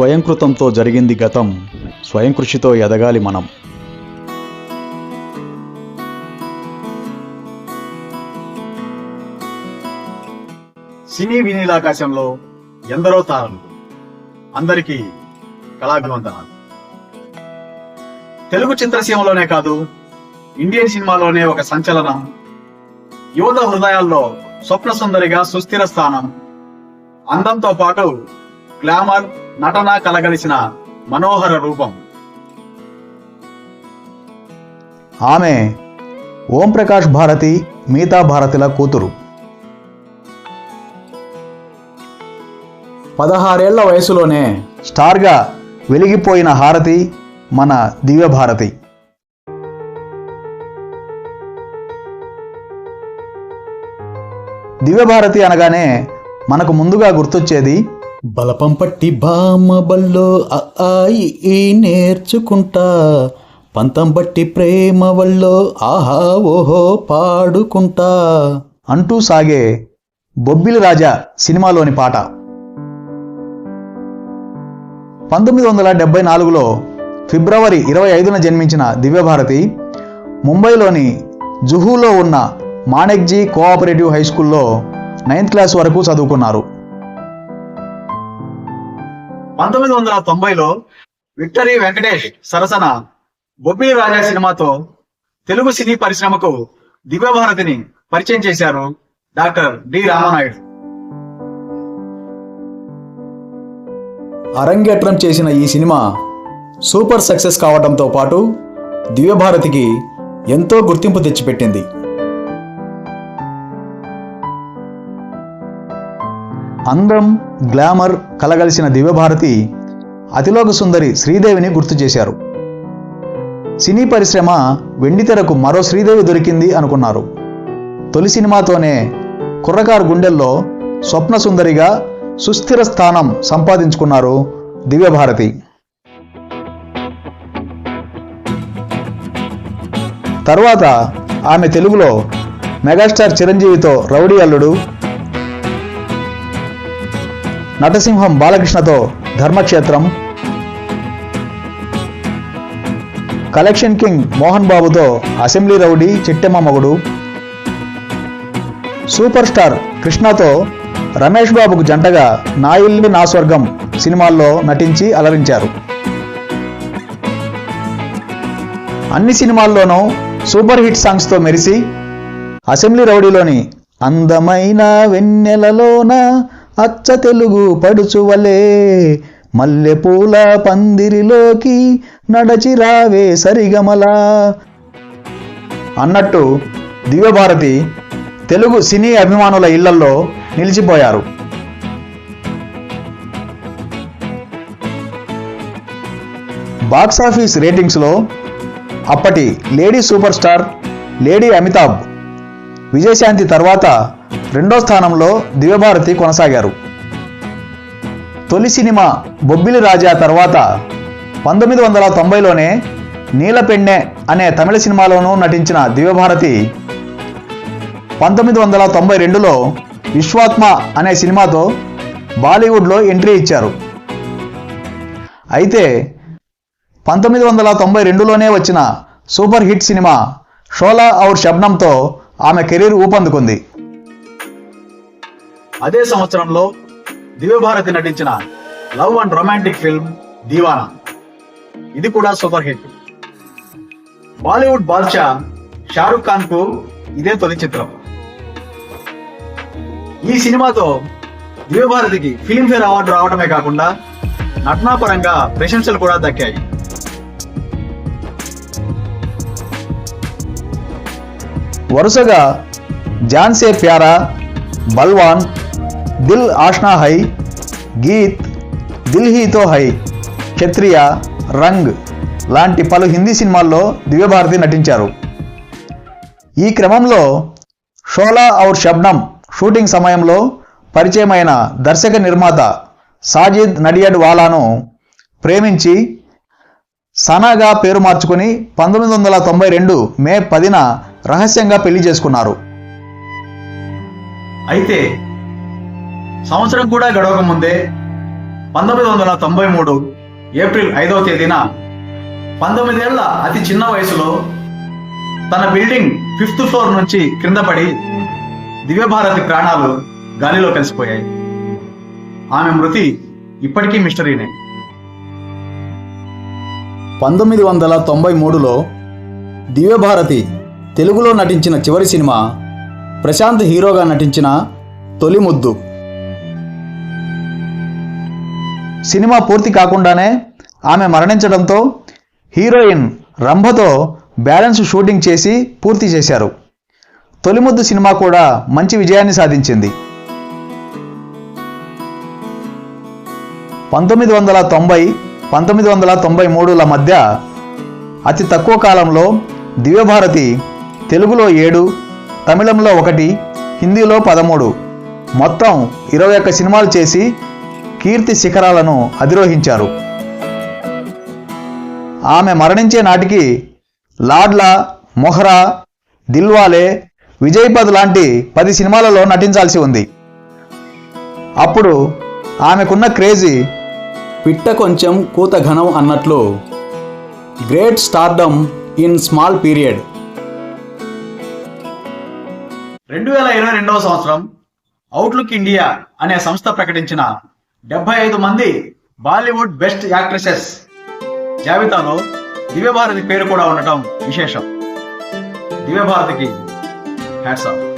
స్వయంకృతంతో జరిగింది గతం. స్వయం కృషితో ఎదగాలి మనం. సినీ వినీలాకాశంలో ఎందరో తారలు. అందరికీ కళాభివందనాలు. తెలుగు చిత్రసీమలోనే కాదు ఇండియన్ సినిమాలోనే ఒక సంచలనం యువత హృదయాల్లో స్వప్న సుందరిగా సుస్థిర స్థానం అందంతో పాటు గ్లామర్ నటన కలగలిసిన మనోహర రూపం. ఆమె ఓం ప్రకాష్ భారతి మిగతా భారతిల కూతురు. పదహారేళ్ళ వయసులోనే స్టార్గా వెలిగిపోయిన హారతి మన దివ్య భారతి. దివ్య భారతి అనగానే మనకు ముందుగా గుర్తొచ్చేది బలపం పట్టి బామ్మ బల్లో ఈ నేర్చుకుంటా. పంతం బట్టి ప్రేమ వల్లో ఆహా ఓహో పాడుకుంటా. అంటూ సాగే బొబ్బిలి రాజా సినిమాలోని పాట. పంతొమ్మిది వందల డెబ్బై నాలుగులో ఫిబ్రవరి ఇరవై ఐదున జన్మించిన దివ్యభారతి ముంబైలోని జుహూలో ఉన్న మాణెక్జీ కోఆపరేటివ్ హై స్కూల్లో నైన్త్ క్లాస్ వరకు చదువుకున్నారు. పంతొమ్మిది వందల తొంభైలో విక్టరీ వెంకటేష్ సరసన బొబ్బిలి రాజా సినిమాతో తెలుగు సినీ పరిశ్రమకు దివ్యభారతిని పరిచయం చేశారు డాక్టర్ డి రామానాయుడు. అరంగేట్రం చేసిన ఈ సినిమా సూపర్ సక్సెస్ కావడంతో పాటు దివ్యభారతికి ఎంతో గుర్తింపు తెచ్చిపెట్టింది. అందం గ్లామర్ కలగలిసిన దివ్యభారతి అతిలోక సుందరి శ్రీదేవిని గుర్తు చేశారు. సినీ పరిశ్రమ వెండితెరకు మరో శ్రీదేవి దొరికింది అనుకున్నారు. తొలి సినిమాతోనే కుర్రకారు గుండెల్లో స్వప్న సుందరిగా సుస్థిర స్థానం సంపాదించుకున్నారు దివ్యభారతి. తరువాత ఆమె తెలుగులో మెగాస్టార్ చిరంజీవితో రౌడీ అల్లుడు నటసింహం బాలకృష్ణతో ధర్మక్షేత్రం. కలెక్షన్ కింగ్ మోహన్ బాబుతో assembly rowdy Chittemma Mogudu. Super star కృష్ణతో రమేష్ బాబుకు జంటగా నా ఇల్లు నా స్వర్గం సినిమాల్లో నటించి అలరించారు. అన్ని సినిమాల్లోనూ సూపర్ హిట్ సాంగ్స్తో మెరిసి అసెంబ్లీ రౌడీలోని అందమైన వెన్నెలలోన అచ్చ తెలుగు పడుచువలే. మల్లెపూల పందిరిలోకి నడచిరావే సరిగమలా. అన్నట్టు దివ్యభారతి తెలుగు సినీ అభిమానుల ఇళ్ళల్లో నిలిచిపోయారు. బాక్సాఫీస్ రేటింగ్స్లో అప్పటి lady super star lady Amitabh Vijayashanti తర్వాత రెండో స్థానంలో దివ్యభారతి కొనసాగారు. తొలి సినిమా బొబ్బిలి రాజా తర్వాత పంతొమ్మిది వందల తొంభైలోనే నీలపెన్నె అనే తమిళ సినిమాలోనూ నటించిన దివ్యభారతి పంతొమ్మిది వందల తొంభై రెండులో విశ్వాత్మ అనే సినిమాతో బాలీవుడ్లో ఎంట్రీ ఇచ్చారు. అయితే పంతొమ్మిది వందల తొంభై రెండులోనే వచ్చిన సూపర్ హిట్ సినిమా షోలా ఔర్ శబ్నంతో ఆమె కెరీర్ ఊపందుకుంది. అదే సంవత్సరంలో దివ్యభారతి నటించిన love and romantic film Deewana. ఇది కూడా super hit. Bollywood Badshah Shahrukh ఖాన్కు ఇదే తొలి చిత్రం. ఈ సినిమాతో దివ్యభారతికి ఫిల్మ్ఫేర్ అవార్డు రావడమే కాకుండా నటనాపరంగా ప్రశంసలు కూడా దక్కాయి. వరుసగా జాన్సే ప్యారా బల్వాన్ దిల్ ఆష్నా హై గీత్ దిల్ హీతో హై క్షత్రియ రంగ్ లాంటి పలు హిందీ సినిమాల్లో దివ్యభారతి నటించారు. ఈ క్రమంలో షోలా ఔర్ షబ్నం షూటింగ్ సమయంలో పరిచయమైన దర్శక నిర్మాత సాజిద్ నడియడ్ వాలాను ప్రేమించి సనాగా పేరు మార్చుకుని పంతొమ్మిది వందల తొంభై రెండు మే పదిన రహస్యంగా పెళ్ళి చేసుకున్నారు. అయితే సంవత్సరం కూడా గడవక ముందే పంతొమ్మిది వందల తొంభై మూడు ఏప్రిల్ ఐదవ తేదీన పంతొమ్మిదేళ్ళ అతి చిన్న వయసులో తన బిల్డింగ్ ఫిఫ్త్ ఫ్లోర్ నుంచి క్రింద పడి దివ్యభారతి ప్రాణాలు గాలిలో కలిసిపోయాయి. ఆమె మృతి ఇప్పటికీ మిస్టరీనే. పంతొమ్మిది వందల తొంభై మూడులో దివ్యభారతి తెలుగులో నటించిన చివరి సినిమా ప్రశాంత్ హీరోగా నటించిన తొలి ముద్దు సినిమా పూర్తి కాకుండానే ఆమె మరణించడంతో హీరోయిన్ రంభతో బ్యాలెన్స్ షూటింగ్ చేసి పూర్తి చేశారు. తొలిముద్దు సినిమా కూడా మంచి విజయాన్ని సాధించింది. పంతొమ్మిది వందల తొంభై పంతొమ్మిది వందల తొంభై మూడుల మధ్య అతి తక్కువ కాలంలో దివ్యభారతి తెలుగులో ఏడు తమిళంలో ఒకటి హిందీలో పదమూడు. మొత్తం ఇరవై ఒక్క సినిమాలు చేసి కీర్తి శిఖరాలను అధిరోహించారు. ఆమె మరణించే నాటికి లాడ్లా మొహరా దిల్వాలే విజయ్పద్ లాంటి పది సినిమాలలో నటించాల్సి ఉంది. అప్పుడు ఆమెకున్న క్రేజీ పిట్ట కొంచెం కూత ఘనం అన్నట్లు great stardom in small period. రెండు వేల ఇరవై రెండవ సంవత్సరం అవుట్లుక్ ఇండియా అనే సంస్థ ప్రకటించిన డెబ్బై ఐదు మంది బాలీవుడ్ బెస్ట్ యాక్ట్రెసెస్. జాబితాలో దివ్యభారతి పేరు కూడా ఉండటం విశేషం. దివ్యభారతికి హ్యాట్స్ ఆఫ్.